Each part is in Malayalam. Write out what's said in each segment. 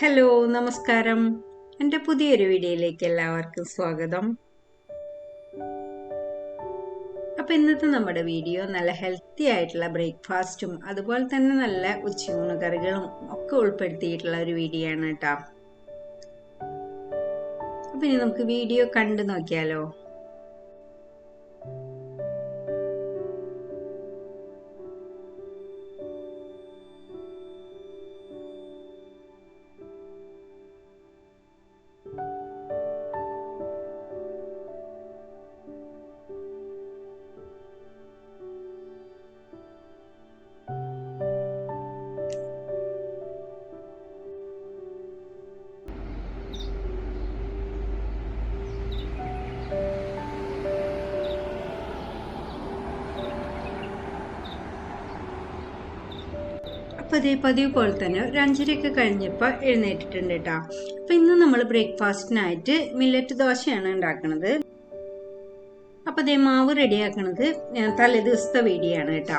ഹലോ നമസ്കാരം. എന്റെ പുതിയൊരു വീഡിയോയിലേക്ക് എല്ലാവർക്കും സ്വാഗതം. അപ്പം ഇന്നത്തെ നമ്മുടെ വീഡിയോ നല്ല ഹെൽത്തി ആയിട്ടുള്ള ബ്രേക്ക്ഫാസ്റ്റും അതുപോലെ തന്നെ നല്ല ഉച്ചയൂണ് കറികളും ഒക്കെ ഉൾപ്പെടുത്തിയിട്ടുള്ള ഒരു വീഡിയോ ആണ് കേട്ടോ. അപ്പം ഇനി നമുക്ക് വീഡിയോ കണ്ടു നോക്കിയാലോ? അതേ പതിവ് പോലെ തന്നെ ഒരു അഞ്ചരയൊക്കെ കഴിഞ്ഞപ്പോൾ എഴുന്നേറ്റിട്ടുണ്ട് കേട്ടോ അപ്പം ഇന്ന് നമ്മൾ ബ്രേക്ക്ഫാസ്റ്റിനായിട്ട് മില്ലറ്റ് ദോശയാണ് ഉണ്ടാക്കുന്നത് അപ്പോൾ അതേ മാവ് റെഡിയാക്കണത് തലേ ദിവസത്തെ വീടിയാണ് കേട്ടോ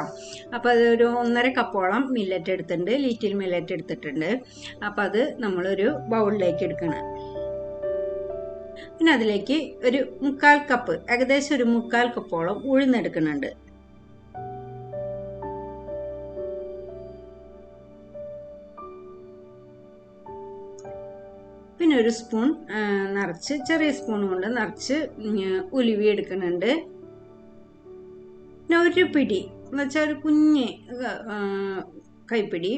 അപ്പോൾ അതൊരു ഒന്നര കപ്പോളം മില്ലറ്റ് എടുത്തിട്ടുണ്ട് ലിറ്റിൽ മില്ലറ്റ് എടുത്തിട്ടുണ്ട്. അപ്പോൾ അത് നമ്മളൊരു ബൗളിലേക്ക് എടുക്കണം. പിന്നെ അതിലേക്ക് ഒരു മുക്കാൽ കപ്പ് ഏകദേശം ഒരു മുക്കാൽ കപ്പോളം ഉഴുന്നെടുക്കുന്നുണ്ട് പിന്നെ ഒരു സ്പൂൺ നിറച്ച് ചെറിയ സ്പൂൺ കൊണ്ട് നിറച്ച് ഉലുവി എടുക്കുന്നുണ്ട്. പിന്നെ ഒരു പിടി എന്ന് വെച്ചാൽ ഒരു കുഞ്ഞ് കൈപ്പിടി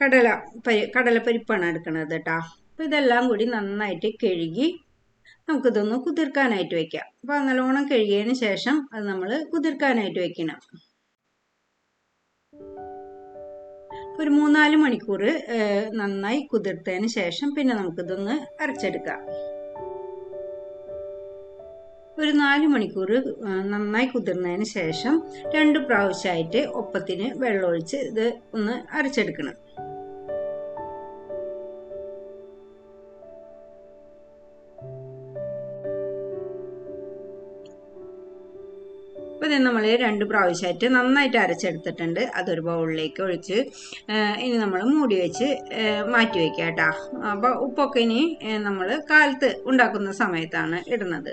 കടല പരി കടലപ്പരിപ്പാണ് എടുക്കുന്നത് കേട്ടോ. അപ്പം ഇതെല്ലാം കൂടി നന്നായിട്ട് കഴുകി നമുക്കിതൊന്ന് കുതിർക്കാനായിട്ട് വയ്ക്കാം അപ്പോൾ നല്ലോണം കഴുകിയതിന് ശേഷം അത് നമ്മൾ കുതിർക്കാനായിട്ട് വെക്കണം. ഒരു മൂന്നാൽ മണിക്കൂർ നന്നായി കുതിർത്തതിന് ശേഷം പിന്നെ നമുക്കിതൊന്ന് അരച്ചെടുക്കാം. ഒരു നാല് മണിക്കൂർ നന്നായി കുതിർന്നതിന് ശേഷം രണ്ട് പ്രാവശ്യമായിട്ട് ഒപ്പത്തിന് വെള്ളമൊഴിച്ച് ഇത് ഒന്ന് അരച്ചെടുക്കണം. അപ്പോൾ നമ്മൾ രണ്ട് പ്രാവശ്യമായിട്ട് നന്നായിട്ട് അരച്ചെടുത്തിട്ടുണ്ട്. അതൊരു ബൗളിലേക്ക് ഒഴിച്ച് ഇനി നമ്മൾ മൂടി വെച്ച് മാറ്റി വയ്ക്കുക കേട്ടോ അപ്പോൾ ഉപ്പൊക്കെ ഇനി നമ്മൾ കാലത്ത് ഉണ്ടാക്കുന്ന സമയത്താണ് ഇടുന്നത്.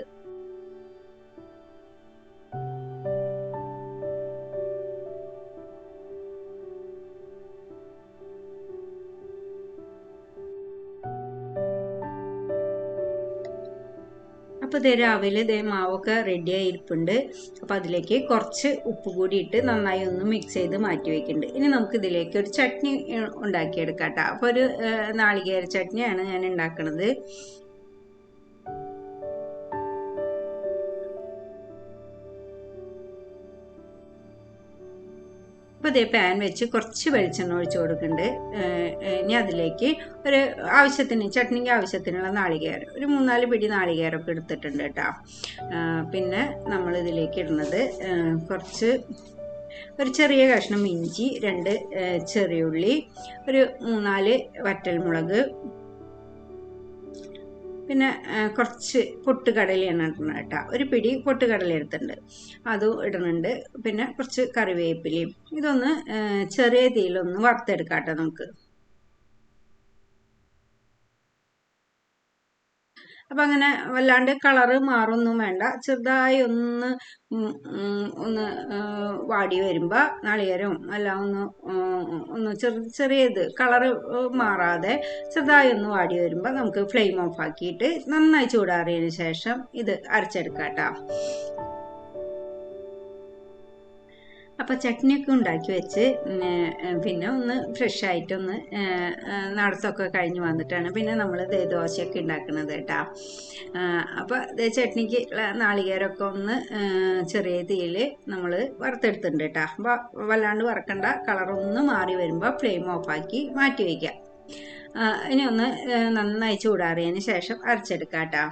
ഇതേ രാവിലെ ഇതേ മാവൊക്കെ റെഡി ആയിരിപ്പുണ്ട്. അപ്പോൾ അതിലേക്ക് കുറച്ച് ഉപ്പ് കൂടി ഇട്ട് നന്നായി ഒന്ന് മിക്സ് ചെയ്ത് മാറ്റി വെക്കുന്നുണ്ട് ഇനി നമുക്ക് ഇതിലേക്ക് ഒരു ചട്നി ഉണ്ടാക്കിയെടുക്കാം കേട്ടോ അപ്പോൾ ഒരു നാളികേര ചട്നിയാണ് ഞാൻ ഉണ്ടാക്കുന്നത് അപ്പോൾ ഇതേ പാൻ വെച്ച് കുറച്ച് വെളിച്ചെണ്ണ ഒഴിച്ച് കൊടുക്കുന്നുണ്ട് ഇനി അതിലേക്ക് ഒരു ആവശ്യത്തിന് ചട്നിക്ക് ആവശ്യത്തിനുള്ള നാളികേരം ഒരു മൂന്നാൽ പിടി നാളികേരമൊക്കെ എടുത്തിട്ടുണ്ട് കേട്ടോ. പിന്നെ നമ്മൾ ഇതിലേക്ക് ഇടുന്നത് കുറച്ച് ഒരു ചെറിയ കഷ്ണം ഇഞ്ചി രണ്ട് ചെറിയുള്ളി ഒരു മൂന്നാൽ വറ്റൽമുളക് പിന്നെ കുറച്ച് പൊട്ടുകടലയാണ് ഇടുന്നത് കേട്ടോ. ഒരു പിടി പൊട്ടുകടല എടുത്തിട്ടുണ്ട്. അതും ഇടുന്നുണ്ട്. പിന്നെ കുറച്ച് കറിവേപ്പിലയും. ഇതൊന്ന് ചെറിയ തീയിലൊന്ന് വറുത്തെടുക്കാം കേട്ടോ നമുക്ക്. അപ്പം അങ്ങനെ വല്ലാണ്ട് കളറ് മാറൊന്നും വേണ്ട. ചെറുതായി ഒന്ന് ഒന്ന് വാടി വരുമ്പോൾ നാളികേരവും എല്ലാം ഒന്ന് ഒന്ന് ചെറു ചെറിയത് കളറ് മാറാതെ ചെറുതായി ഒന്ന് വാടി വരുമ്പോൾ നമുക്ക് ഫ്ലെയിം ഓഫ് ആക്കിയിട്ട് നന്നായി ചൂടാറിയതിന് ശേഷം ഇത് അരച്ചെടുക്കാം കേട്ടോ അപ്പോൾ ചട്നിയൊക്കെ ഉണ്ടാക്കി വെച്ച് പിന്നെ ഒന്ന് ഫ്രഷ് ആയിട്ടൊന്ന് നടത്തൊക്കെ കഴിഞ്ഞ് വന്നിട്ടാണ് പിന്നെ നമ്മൾ ദോശയൊക്കെ ഉണ്ടാക്കുന്നത് കേട്ടോ. അപ്പോൾ ചട്നിക്ക് നാളികേരമൊക്കെ ഒന്ന് ചെറിയ തീയിൽ നമ്മൾ വറുത്തെടുത്തിട്ടുണ്ട് കേട്ടോ. അപ്പോൾ വല്ലാണ്ട് വറക്കണ്ട കളറൊന്ന് മാറി വരുമ്പോൾ ഫ്ലെയിം ഓഫാക്കി മാറ്റി വയ്ക്കാം ഇനി ഒന്ന് നന്നായി ചൂടാറിയതിന് ശേഷം അരച്ചെടുക്കാം കേട്ടോ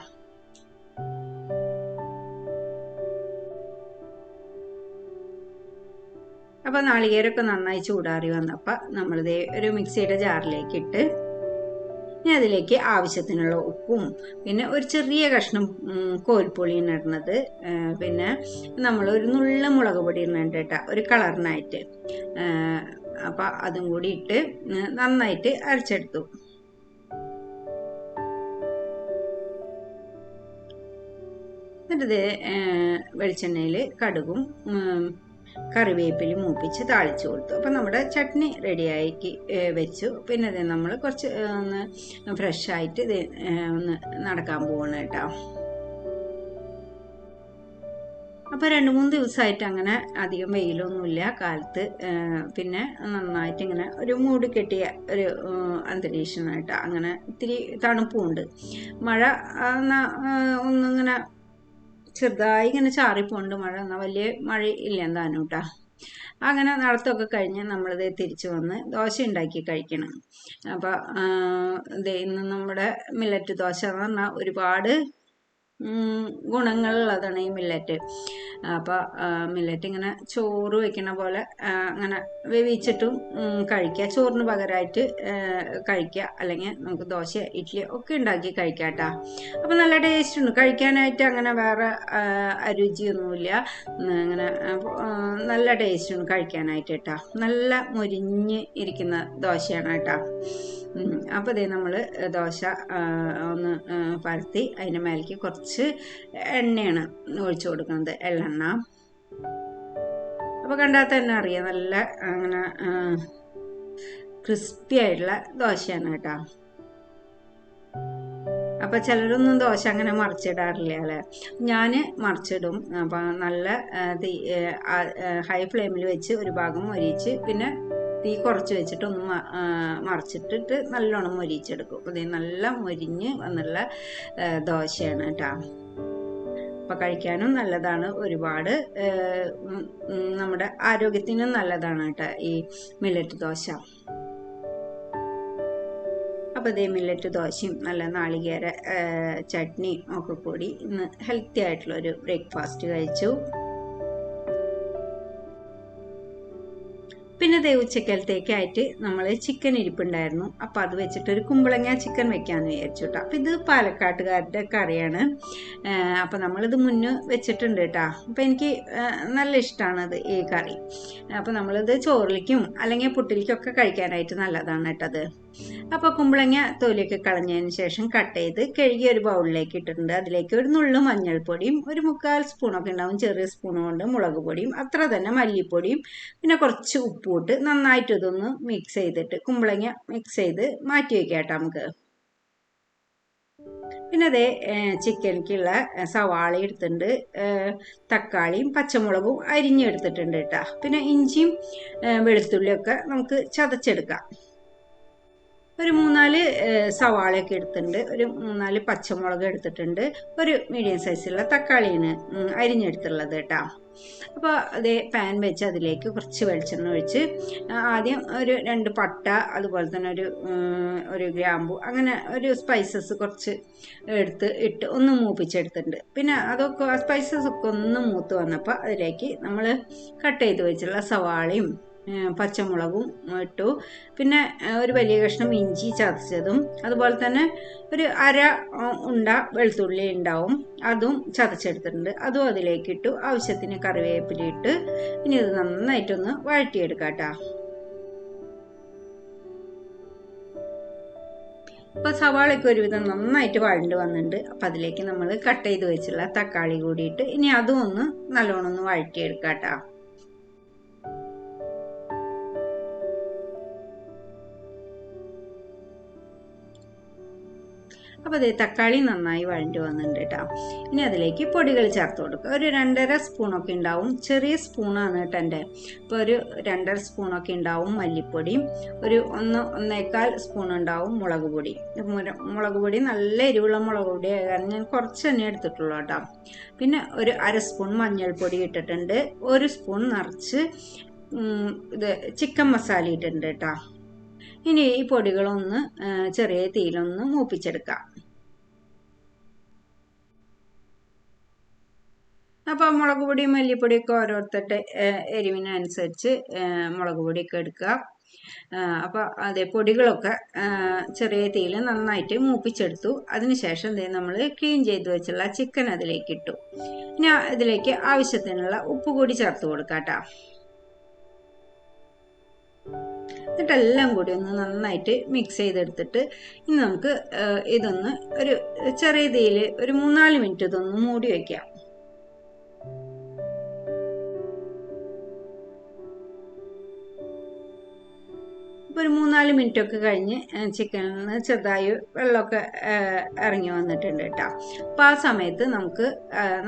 അപ്പോൾ നാളികേരമൊക്കെ നന്നായി ചൂടാറി വന്നപ്പോൾ നമ്മളിത് ഒരു മിക്സിയുടെ ജാറിലേക്ക് ഇട്ട് ഇനി അതിലേക്ക് ആവശ്യത്തിനുള്ള ഉപ്പും പിന്നെ ഒരു ചെറിയ കഷ്ണം കോൽപ്പൊളിയാണ് ഇടുന്നത് പിന്നെ നമ്മൾ ഒരു നുള്ള മുളക് പൊടി ഇടുന്നുണ്ട് കേട്ടോ ഒരു കളറിനായിട്ട്. അപ്പം അതും കൂടി ഇട്ട് നന്നായിട്ട് അരച്ചെടുത്തു. എന്നിട്ട് വെളിച്ചെണ്ണയിൽ കടുകും കറിവേപ്പിലും മൂപ്പിച്ച് താളിച്ചു കൊടുത്തു. അപ്പം നമ്മുടെ ചട്നി റെഡിയാക്കി വെച്ചു. പിന്നെ ഇത് നമ്മൾ കുറച്ച് ഒന്ന് ഫ്രഷായിട്ട് ഇത് ഒന്ന് നടക്കാൻ പോകണം കേട്ടോ. അപ്പോൾ രണ്ട് മൂന്ന് ദിവസമായിട്ട് അങ്ങനെ അധികം വെയിലൊന്നുമില്ല. കാലത്ത് പിന്നെ നന്നായിട്ട് ഇങ്ങനെ ഒരു മൂടി കെട്ടിയ ഒരു അന്തരീക്ഷമായിട്ട് അങ്ങനെ ഇത്തിരി തണുപ്പുമുണ്ട് മഴ ഒന്നിങ്ങനെ ചെറുതായി ഇങ്ങനെ ചാറിപ്പോണ്ട് മഴ എന്നാൽ വലിയ മഴ ഇല്ല എന്താനും കേട്ടോ അങ്ങനെ നടത്തമൊക്കെ കഴിഞ്ഞ് നമ്മളിത് തിരിച്ചു വന്ന് ദോശ ഉണ്ടാക്കി കഴിക്കണം. അപ്പോൾ ഇത് ഇന്ന് നമ്മുടെ മില്ലറ്റ് ദോശ എന്ന് പറഞ്ഞാൽ ഒരുപാട് ഗുണങ്ങളുള്ളതാണ് ഈ മില്ലറ്റ് അപ്പോൾ മില്ലറ്റ് ഇങ്ങനെ ചോറ് വെക്കണ പോലെ അങ്ങനെ വേവിച്ചിട്ടും കഴിക്കുക. ചോറിന് പകരമായിട്ട് കഴിക്കുക. അല്ലെങ്കിൽ നമുക്ക് ദോശ ഇഡ്ഡലി ഒക്കെ ഉണ്ടാക്കി കഴിക്കാം കേട്ടോ. അപ്പോൾ നല്ല ടേസ്റ്റ് ഉണ്ട്. കഴിക്കാനായിട്ട് അങ്ങനെ വേറെ അരുചിയൊന്നുമില്ല. അങ്ങനെ നല്ല ടേസ്റ്റ് ഉണ്ട് കഴിക്കാനായിട്ട് കേട്ടോ. നല്ല മുരിഞ്ഞ് ഇരിക്കുന്ന ദോശയാണ് കേട്ടോ. അപ്പോൾ ഇതേ നമ്മൾ ദോശ ഒന്ന് പരത്തി അതിന്റെ മേലേക്ക് കുറച്ച് എണ്ണയാണ് ഒഴിച്ചു കൊടുക്കുന്നത്. എള്ളെണ്ണ. അപ്പോൾ കണ്ടാൽ തന്നെ അറിയാം നല്ല അങ്ങനെ ക്രിസ്പി ആയിട്ടുള്ള ദോശയാണ് കേട്ടോ. അപ്പൊ ചിലരൊന്നും ദോശ അങ്ങനെ മറിച്ചിടാറില്ല അല്ലേ? ഞാൻ മറിച്ചിടും. അപ്പൊ നല്ല ഹൈ ഫ്ലെയിമിൽ വെച്ച് ഒരു ഭാഗം മൊരിച്ച് പിന്നെ തീ കുറച്ച് വെച്ചിട്ട് ഒന്ന് മറിച്ചിട്ടിട്ട് നല്ലോണം മൊരിച്ചെടുക്കും അപ്പോൾ ഇത് നല്ല മൊരിഞ്ഞ് വന്നുള്ള ദോശയാണ് കേട്ടോ. അപ്പം കഴിക്കാനും നല്ലതാണ്. ഒരുപാട് നമ്മുടെ ആരോഗ്യത്തിനും നല്ലതാണ് കേട്ടോ ഈ മില്ലറ്റ് ദോശ. അപ്പോൾ ഇതേ മില്ലറ്റ് ദോശയും നല്ല നാളികേര ചട്നിയും ഒക്കെ കൂടി ഇന്ന് ഹെൽത്തി ആയിട്ടുള്ള ഒരു ബ്രേക്ക്ഫാസ്റ്റ് കഴിച്ചു. പിന്നെ ദേ ഉച്ചക്കലത്തേക്കായിട്ട് നമ്മൾ ചിക്കൻ ഇരിപ്പുണ്ടായിരുന്നു. അപ്പം അത് വെച്ചിട്ട് ഒരു കുമ്പളങ്ങ ചിക്കൻ വെക്കാമെന്ന് വിചാരിച്ചു കേട്ടോ അപ്പം ഇത് പാലക്കാട്ടുകാരുടെ കറിയാണ്. അപ്പം നമ്മളിത് മുന്നേ വെച്ചിട്ടുണ്ട് കേട്ടോ അപ്പം എനിക്ക് നല്ല നല്ല ഇഷ്ടമാണത് ഈ കറി. അപ്പം നമ്മളിത് ചോറിലേക്കും അല്ലെങ്കിൽ പുട്ടിലേക്കൊക്കെ കഴിക്കാനായിട്ട് നല്ലതാണ് കേട്ടത് അപ്പോൾ കുമ്പളങ്ങ തൊലിയൊക്കെ കളഞ്ഞതിന് ശേഷം കട്ട് ചെയ്ത് കഴുകി ഒരു ബൗളിലേക്ക് ഇട്ടിട്ടുണ്ട്. അതിലേക്ക് ഒരു നുള്ളു മഞ്ഞൾപ്പൊടിയും ഒരു മുക്കാൽ സ്പൂണൊക്കെ ഉണ്ടാവും. ചെറിയ സ്പൂൺ കൊണ്ട് മുളക് പൊടിയും അത്ര തന്നെ മല്ലിപ്പൊടിയും പിന്നെ കുറച്ച് ഉപ്പും ഇട്ട് നന്നായിട്ട് ഇതൊന്ന് മിക്സ് ചെയ്തിട്ട് കുമ്പളങ്ങ മിക്സ് ചെയ്ത് മാറ്റി വെക്കാട്ടോ കേട്ടോ നമുക്ക്. പിന്നെ അതേ ചിക്കനിക്കുള്ള സവാള എടുത്തിട്ടുണ്ട്. തക്കാളിയും പച്ചമുളകും അരിഞ്ഞെടുത്തിട്ടുണ്ട് കേട്ടോ. പിന്നെ ഇഞ്ചിയും വെളുത്തുള്ളിയൊക്കെ നമുക്ക് ചതച്ചെടുക്കാം. ഒരു മൂന്നാൽ സവാളയൊക്കെ എടുത്തിട്ടുണ്ട്. ഒരു മൂന്നാൽ പച്ചമുളക് എടുത്തിട്ടുണ്ട്. ഒരു മീഡിയം സൈസുള്ള തക്കാളിയാണ് അരിഞ്ഞെടുത്തുള്ളത് കേട്ടോ. അപ്പോൾ അതേ പാൻ വെച്ച് അതിലേക്ക് കുറച്ച് വെളിച്ചെണ്ണ ഒഴിച്ച് ആദ്യം ഒരു രണ്ട് പട്ട അതുപോലെ തന്നെ ഒരു ഒരു ഗ്രാമ്പു അങ്ങനെ ഒരു സ്പൈസസ് കുറച്ച് എടുത്ത് ഇട്ട് ഒന്ന് മൂപ്പിച്ചെടുത്തിട്ടുണ്ട്. പിന്നെ അതൊക്കെ സ്പൈസസ് ഒക്കെ ഒന്ന് മൂത്ത് വന്നപ്പോൾ അതിലേക്ക് നമ്മൾ കട്ട് ചെയ്ത് വെച്ചുള്ള സവാളയും പച്ചമുളകും ഇട്ടു. പിന്നെ ഒരു വലിയ കഷ്ണം ഇഞ്ചി ചതച്ചതും അതുപോലെ തന്നെ ഒരു അര ഉണ്ട വെളുത്തുള്ളി ഉണ്ടാവും അതും ചതച്ചെടുത്തിട്ടുണ്ട്. അതും അതിലേക്ക് ഇട്ടു. ആവശ്യത്തിന് കറിവേപ്പില ഇട്ട് ഇനി ഇത് നന്നായിട്ടൊന്ന് വഴറ്റിയെടുക്കാം കേട്ടോ. ഇപ്പോൾ സവാളയ്ക്ക് ഒരുവിധം നന്നായിട്ട് വഴണ്ട് വന്നിട്ടുണ്ട്. അപ്പോൾ അതിലേക്ക് നമ്മൾ കട്ട് ചെയ്ത് വെച്ചുള്ള തക്കാളി കൂടിയിട്ട് ഇനി അതും ഒന്ന് നല്ലോണം ഒന്ന് വഴറ്റിയെടുക്കാം കേട്ടോ. അപ്പോൾ അതേ തക്കാളി നന്നായി വഴണ്ടി വന്നിട്ടുണ്ട് കേട്ടോ. ഇനി അതിലേക്ക് പൊടികൾ ചേർത്ത് കൊടുക്കുക. ഒരു രണ്ടര സ്പൂണൊക്കെ ഉണ്ടാവും. ചെറിയ സ്പൂണാണ് കേട്ടോ എന്റെ. ഇപ്പോൾ ഒരു രണ്ടര സ്പൂണൊക്കെ ഉണ്ടാവും മല്ലിപ്പൊടിയും ഒരു ഒന്ന് ഒന്നേക്കാൽ സ്പൂൺ ഉണ്ടാവും മുളക് പൊടി. മുളക് പൊടി നല്ല എരിവുള്ള മുളക് പൊടി കാരണം ഞാൻ കുറച്ച് തന്നെ എടുത്തിട്ടുള്ളൂ കേട്ടോ. പിന്നെ ഒരു അര സ്പൂൺ മഞ്ഞൾപ്പൊടി ഇട്ടിട്ടുണ്ട്. ഒരു സ്പൂൺ നിറച്ച് ഇത് ചിക്കൻ മസാല ഇട്ടിട്ടുണ്ട് കേട്ടോ. ഇനി ഈ പൊടികളൊന്ന് ചെറിയ തീയിലൊന്ന് മൂപ്പിച്ചെടുക്കാം. അപ്പോൾ മുളക് പൊടിയും മല്ലിപ്പൊടിയൊക്കെ ഓരോരുത്തരുടെ എരിവിനനുസരിച്ച് മുളക് പൊടിയൊക്കെ എടുക്കുക. അപ്പോൾ അതേ പൊടികളൊക്കെ ചെറിയ തീയിൽ നന്നായിട്ട് മൂപ്പിച്ചെടുത്തു. അതിനുശേഷം ദേ നമ്മൾ ക്ലീൻ ചെയ്ത് വെച്ചുള്ള ചിക്കൻ അതിലേക്ക് ഇട്ടു. ഇനി ഇതിലേക്ക് ആവശ്യത്തിനുള്ള ഉപ്പ് കൂടി ചേർത്ത് കൊടുക്കാം കേട്ടോ. എന്നിട്ട് കൂടി ഒന്ന് നന്നായിട്ട് മിക്സ് ചെയ്തെടുത്തിട്ട് ഇനി നമുക്ക് ഇതൊന്ന് ഒരു ചെറിയ തീയിൽ ഒരു മൂന്നാൽ മിനിറ്റ് ഇതൊന്ന് മൂടി വയ്ക്കാം മൂന്നാൽ മിനിറ്റ് ഒക്കെ കഴിഞ്ഞ് ചിക്കനിൽ ചെറുതായി വെള്ളമൊക്കെ ഇറങ്ങി വന്നിട്ടുണ്ട് കേട്ടോ അപ്പോൾ ആ സമയത്ത് നമുക്ക്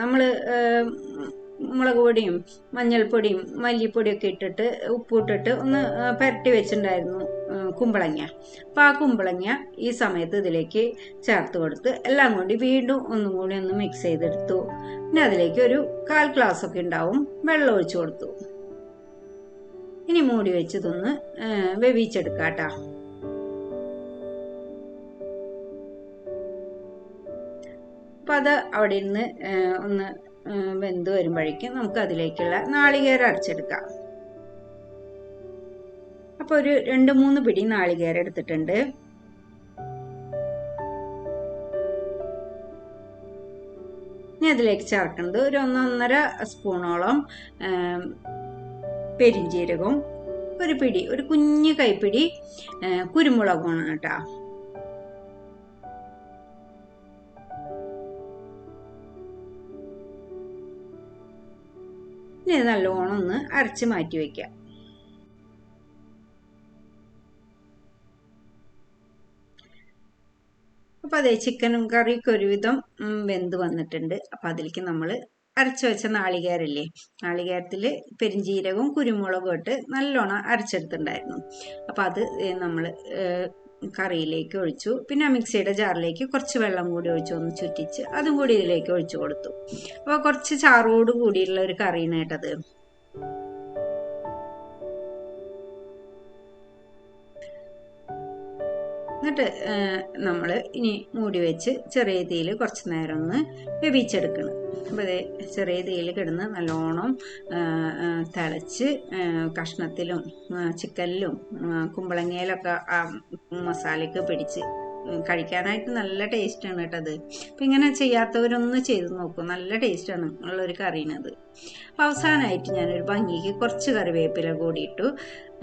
നമ്മൾ മുളക് പൊടിയും മഞ്ഞൾപ്പൊടിയും മല്ലിപ്പൊടിയൊക്കെ ഇട്ടിട്ട് ഉപ്പിട്ടിട്ട് ഒന്ന് പുരട്ടി വെച്ചിട്ടുണ്ടായിരുന്നു കുമ്പളങ്ങ. അപ്പോൾ ആ കുമ്പളങ്ങ ഈ സമയത്ത് ഇതിലേക്ക് ചേർത്ത് കൊടുത്ത് എല്ലാം കൂടി വീണ്ടും ഒന്നും കൂടി ഒന്ന് മിക്സ് ചെയ്തെടുത്തു. പിന്നെ അതിലേക്ക് ഒരു കാൽ ഗ്ലാസ് ഒക്കെ ഉണ്ടാവും വെള്ളം ഒഴിച്ചു കൊടുത്തു. ഇനി മൂടി വെച്ചതൊന്ന് വേവിച്ചെടുക്കാം അപ്പം അത് അവിടെ നിന്ന് ഒന്ന് വെന്ത് വരുമ്പോഴേക്കും നമുക്ക് അതിലേക്കുള്ള നാളികേര അരച്ചെടുക്കാം. അപ്പോൾ ഒരു രണ്ട് മൂന്ന് പിടി നാളികേര എടുത്തിട്ടുണ്ട്. ഇനി അതിലേക്ക് ചേർക്കുന്നത് ഒരു ഒന്നൊന്നര സ്പൂണോളം പെരിഞ്ജീരകവും ഒരു പിടി ഒരു കുഞ്ഞു കൈപ്പിടി കുരുമുളകുമാണ് കേട്ടോ. ഇനി നല്ലോണം ഒന്ന് അരച്ച് മാറ്റി വെക്കാം. അപ്പോൾ അതേ ചിക്കനും കറിയൊക്കെ ഒരുവിധം വെന്ത് വന്നിട്ടുണ്ട്. അപ്പോൾ അതിലേക്ക് നമ്മൾ അരച്ച് വെച്ച നാളികേരല്ലേ? നാളികേരത്തിൽ പെരിഞ്ജീരകവും കുരുമുളകും ഇട്ട് നല്ലോണം അരച്ചെടുത്തിട്ടുണ്ടായിരുന്നു. അപ്പോൾ അത് നമ്മൾ കറിയിലേക്ക് ഒഴിച്ചു. പിന്നെ മിക്സിയുടെ ജാറിലേക്ക് കുറച്ച് വെള്ളം കൂടി ഒഴിച്ച് ഒന്ന് ചുറ്റിച്ച് അതും കൂടി ഇതിലേക്ക് ഒഴിച്ചു കൊടുത്തു. അപ്പോൾ കുറച്ച് ചാറോട് കൂടിയുള്ള ഒരു കറിയാണ് കേട്ടത്. എന്നിട്ട് നമ്മൾ ഇനി മൂടി വെച്ച് ചെറിയ തീയിൽ കുറച്ച് നേരം ഒന്ന് വേവിച്ചെടുക്കണം. അപ്പോൾ അതേ ചെറിയ തീയിൽ കിടന്ന് നല്ലോണം തിളച്ച് കഷ്ണത്തിലും ചിക്കനിലും കുമ്പളങ്ങയിലൊക്കെ ആ മസാലയ്ക്ക് പിടിച്ച് കഴിക്കാനായിട്ട് നല്ല ടേസ്റ്റാണ് കേട്ടത് അപ്പം ഇങ്ങനെ ചെയ്യാത്തവരൊന്ന് ചെയ്ത് നോക്കും. നല്ല ടേസ്റ്റാണ് ഉള്ളൊരു കറിയാണത് അപ്പോൾ അവസാനമായിട്ട് ഞാനൊരു ഭംഗിക്ക് കുറച്ച് കറിവേപ്പില കൂടി ഇട്ടു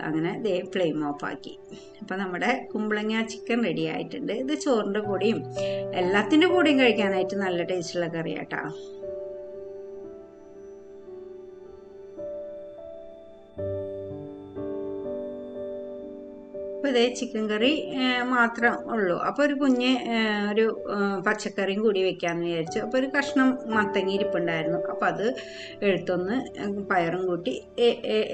അങ്ങനെ ദേ ഫ്ലെയിം ഓഫ് ആക്കി അപ്പം നമ്മുടെ കുമ്പളങ്ങ ചിക്കൻ റെഡി ആയിട്ടുണ്ട്. ഇത് ചോറിന്റെ കൂടെയും എല്ലാത്തിന്റെ കൂടെയും കഴിക്കാനായിട്ട് നല്ല ടേസ്റ്റുള്ള കറിയാട്ടാ. ഇതേ ചിക്കൻ കറി മാത്രം ഉള്ളൂ. അപ്പോൾ ഒരു കുഞ്ഞ് ഒരു പച്ചക്കറിയും കൂടി വെക്കാമെന്ന് വിചാരിച്ചു. അപ്പോൾ ഒരു കഷ്ണം മത്തങ്ങി ഇരിപ്പുണ്ടായിരുന്നു. അപ്പോൾ അത് എടുത്തൊന്ന് പയറും കൂട്ടി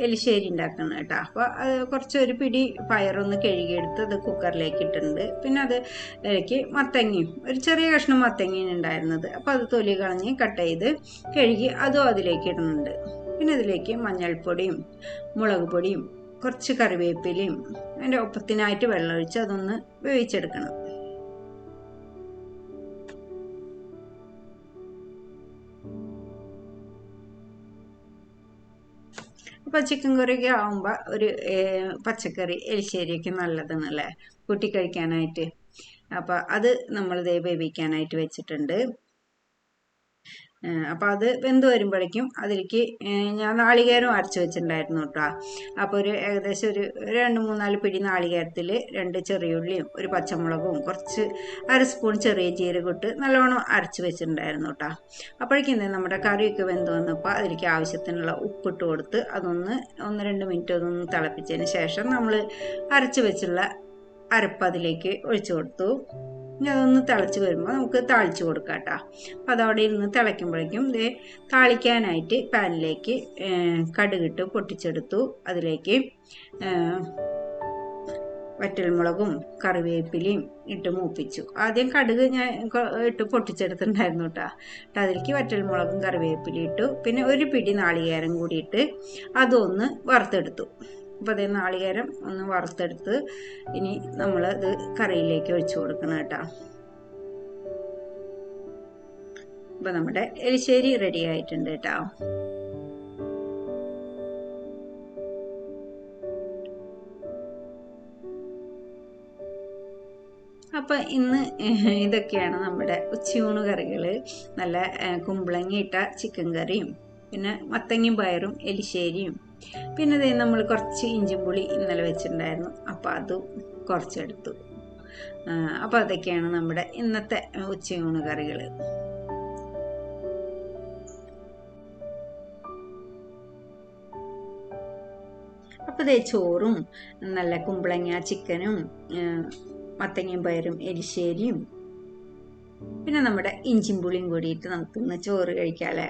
എലിശ്ശേരി ഉണ്ടാക്കണം കേട്ടോ. അപ്പോൾ അത് കുറച്ച് ഒരു പിടി പയറൊന്ന് കഴുകിയെടുത്ത് അത് കുക്കറിലേക്ക് ഇട്ടിട്ടുണ്ട്. പിന്നെ അത് ഇടയ്ക്ക് മത്തങ്ങയും ഒരു ചെറിയ കഷ്ണം മത്തങ്ങയും ഉണ്ടായിരുന്നത്. അപ്പോൾ അത് തൊലി കളഞ്ഞ് കട്ട് ചെയ്ത് കഴുകി അതും അതിലേക്ക് ഇടുന്നുണ്ട്. പിന്നെ അതിലേക്ക് മഞ്ഞൾപ്പൊടിയും മുളക് പൊടിയും കുറച്ച് കറിവേപ്പിലയും അതിന്റെ ഒപ്പത്തിനായിട്ട് വെള്ളമൊഴിച്ച് അതൊന്ന് വേവിച്ചെടുക്കണം. അപ്പോൾ ചിക്കൻ കറിയൊക്കെ ആകുമ്പോൾ ഒരു പച്ചക്കറി എലിശ്ശേരിയൊക്കെ നല്ലതെന്നല്ലേ? കൂട്ടി കഴിക്കാനായിട്ട്. അപ്പോൾ അത് നമ്മൾ ദേ വേവിക്കാനായിട്ട് വെച്ചിട്ടുണ്ട്. അപ്പോൾ അത് വെന്ത് വരുമ്പോഴേക്കും അതിലേക്ക് ഞാൻ നാളികേരം അരച്ച് വെച്ചിട്ടുണ്ടായിരുന്നു കേട്ടോ. അപ്പോൾ ഒരു ഏകദേശം ഒരു രണ്ട് മൂന്നാൽ പിടി നാളികേരത്തിൽ രണ്ട് ചെറിയ ഉള്ളിയും ഒരു പച്ചമുളകും കുറച്ച് അര സ്പൂൺ ചെറിയ ജീരകം ഇട്ട് നല്ലോണം അരച്ച് വെച്ചിട്ടുണ്ടായിരുന്നു കേട്ടോ. അപ്പോഴേക്കും നമ്മുടെ കറിയൊക്കെ വെന്ത് വന്നപ്പോൾ അതിലേക്ക് ആവശ്യത്തിനുള്ള ഉപ്പിട്ട് കൊടുത്ത് അതൊന്ന് ഒന്ന് രണ്ട് മിനിറ്റ് അതൊന്ന് തിളപ്പിച്ചതിന് ശേഷം നമ്മൾ അരച്ച് വെച്ചുള്ള അരപ്പ് അതിലേക്ക് ഒഴിച്ചു കൊടുത്തു. ഇനി അതൊന്ന് തിളച്ച് വരുമ്പോൾ നമുക്ക് താളിച്ച് കൊടുക്കാം കേട്ടോ അപ്പോൾ അതവിടെ ഇരുന്ന് തിളയ്ക്കുമ്പോഴേക്കും ഇത് താളിക്കാനായിട്ട് പാനിലേക്ക് കടുകിട്ട് പൊട്ടിച്ചെടുത്തു. അതിലേക്ക് വറ്റൽമുളകും കറിവേപ്പിലയും ഇട്ട് മൂപ്പിച്ചു. ആദ്യം കടുക് ഞാൻ ഇട്ട് പൊട്ടിച്ചെടുത്തിട്ടുണ്ടായിരുന്നു കേട്ടോ അപ്പം അതിലേക്ക് വറ്റൽമുളകും കറിവേപ്പിലയും ഇട്ടു. പിന്നെ ഒരു പിടി നാളികേരം കൂടിയിട്ട് അതൊന്ന് വറുത്തെടുത്തു. അപ്പോൾ അതേ നാളികേരം ഒന്ന് വറുത്തെടുത്ത് ഇനി നമ്മൾ ഇത് കറിയിലേക്ക് ഒഴിച്ചു കൊടുക്കണം കേട്ടോ. അപ്പം നമ്മുടെ എലിശ്ശേരി റെഡി ആയിട്ടുണ്ട് കേട്ടോ. അപ്പൊ ഇന്ന് ഇതൊക്കെയാണ് നമ്മുടെ ഉച്ചയൂണ് കറികൾ നല്ല കുമ്പളങ്ങിയിട്ട ചിക്കൻ കറിയും പിന്നെ മത്തങ്ങയും പയറും എലിശ്ശേരിയും. പിന്നെ ഇതേ നമ്മൾ കുറച്ച് ഇഞ്ചി പുളി ഇന്നലെ വെച്ചിട്ടുണ്ടായിരുന്നു. അപ്പോൾ അതും കുറച്ചെടുത്തു. അപ്പോൾ അതൊക്കെയാണ് നമ്മുടെ ഇന്നത്തെ ഉച്ചയൂണ് കറികൾ അപ്പോൾ ഇതേ ചോറും നല്ല കുമ്പളങ്ങ ചിക്കനും മത്തങ്ങയും പയറും എരിശ്ശേരിയും. പിന്നെ നമ്മുടെ ഇഞ്ചിൻ പുളിയും കൂടിയിട്ട് നമുക്കിന്ന് ചോറ് കഴിക്കാമല്ലേ